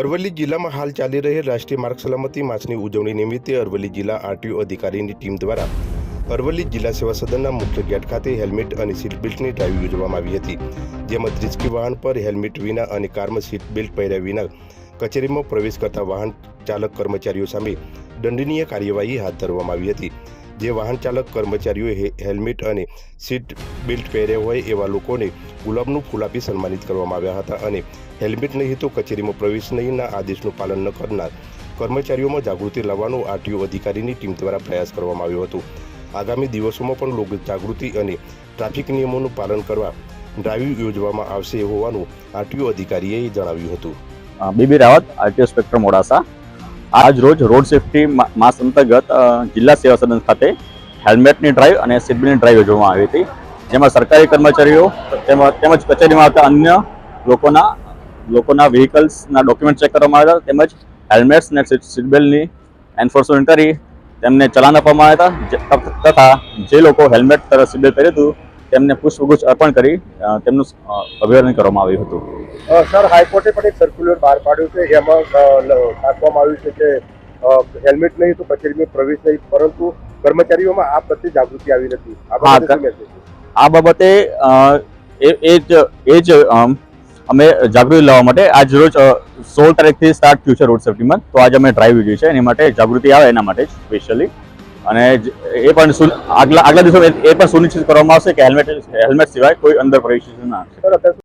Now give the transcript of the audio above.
અરવલ્લી જિલ્લામાં હાલ ચાલી રહેલ રાષ્ટ્રીય માર્ગ સલામતી માસની ઉજવણી નિમિત્તે અરવલ્લી જિલ્લા આરટીઓ અધિકારીની ટીમ દ્વારા અરવલ્લી જિલ્લા સેવા સદનના મુખ્ય ગેટ ખાતે હેલ્મેટ અને સીટ બેલ્ટની ડ્રાઈવ યોજવામાં આવી હતી, જેમાં ત્રિચકી વાહન પર હેલ્મેટ વિના અને કારમાં સીટ બેલ્ટ પહેર્યા વિના કચેરીમાં પ્રવેશ કરતા વાહન ચાલક કર્મચારીઓ સામે દંડનીય કાર્યવાહી હાથ ધરવામાં આવી હતી. જે વાહન ચાલક કર્મચારીઓએ હેલ્મેટ અને સીટ બેલ્ટ પહેર્યા હોય એવા લોકોને ગુલાબનું ફૂલ આપી સન્માનિત કરવામાં આવ્યા હતા અને હેલ્મેટ નહીં તો કચેરીમાં પ્રવેશ નહીંના આદેશનું પાલન ન કરનાર કર્મચારીઓમાં જાગૃતિ લાવવાનો આરટીઓ અધિકારીની ટીમ દ્વારા પ્રયાસ કરવામાં આવ્યો હતો. આગામી દિવસોમાં પણ લોકો જાગૃતિ અને ટ્રાફિક નિયમોનું પાલન કરવા ડ્રાઈવ યોજવામાં આવશે હોવાનું આરટીઓ અધિકારીએ જણાવ્યું હતું. બીબી રાવત, આરટીઓ સ્પેક્ટ્રમ મોડાસા આજ રોજ રોડ સેફટી માસ અંતર્ગત જિલ્લા સેવા સદન ખાતે હેલ્મેટની ડ્રાઈવ અને સીટબેલ્ટની ડ્રાઈવ યોજવામાં આવી હતી. જેમાં સરકારી કર્મચારીઓ તેમજ કચેરીમાં આવતા અન્ય લોકોના લોકોના વ્હીકલ્સના ડોક્યુમેન્ટ ચેક કરવામાં આવ્યા હતા. તેમજ હેલ્મેટ્સ અને સીટ, સીટબેલ્ટની એન્ફોર્સમેન્ટ કરી તેમને ચલાન આપવામાં આવ્યા હતા. તથા જે લોકો હેલ્મેટ તથા સીટબેલ્ટ પહેર્યું હતું તેમને પુષ્પગુચ્છ અર્પણ કરી તેમનું અભિવાદન કરવામાં આવ્યું હતું. સર હાઈકોર્ટે પણ એક સર્ક્યુલર બહાર પાડ્યું છે એમાં નાખવામાં આવ્યું છે કે હેલ્મેટ નહીં તો કચેરીમાં પ્રવેશ નહીં પરંતુ કર્મચારીઓમાં આ પ્રત્યે જાગૃતિ આવી નથી. આ બાબતે એ જ એ જ અમે જાગૃતિ લાવવા માટે આજ રોજ સોળ તારીખથી સ્ટાર્ટ થયું છે રોડ સેફ્ટીમાં તો આજે અમે ડ્રાઈવ યોજી છે એની માટે જાગૃતિ આવે એના માટે સ્પેશિયલી અને એ પણ આગલા આગલા દિવસો એ પણ સુનિશ્ચિત કરવામાં આવશે કે હેલ્મેટ હેલ્મેટ સિવાય કોઈ અંદર પ્રવેશ ના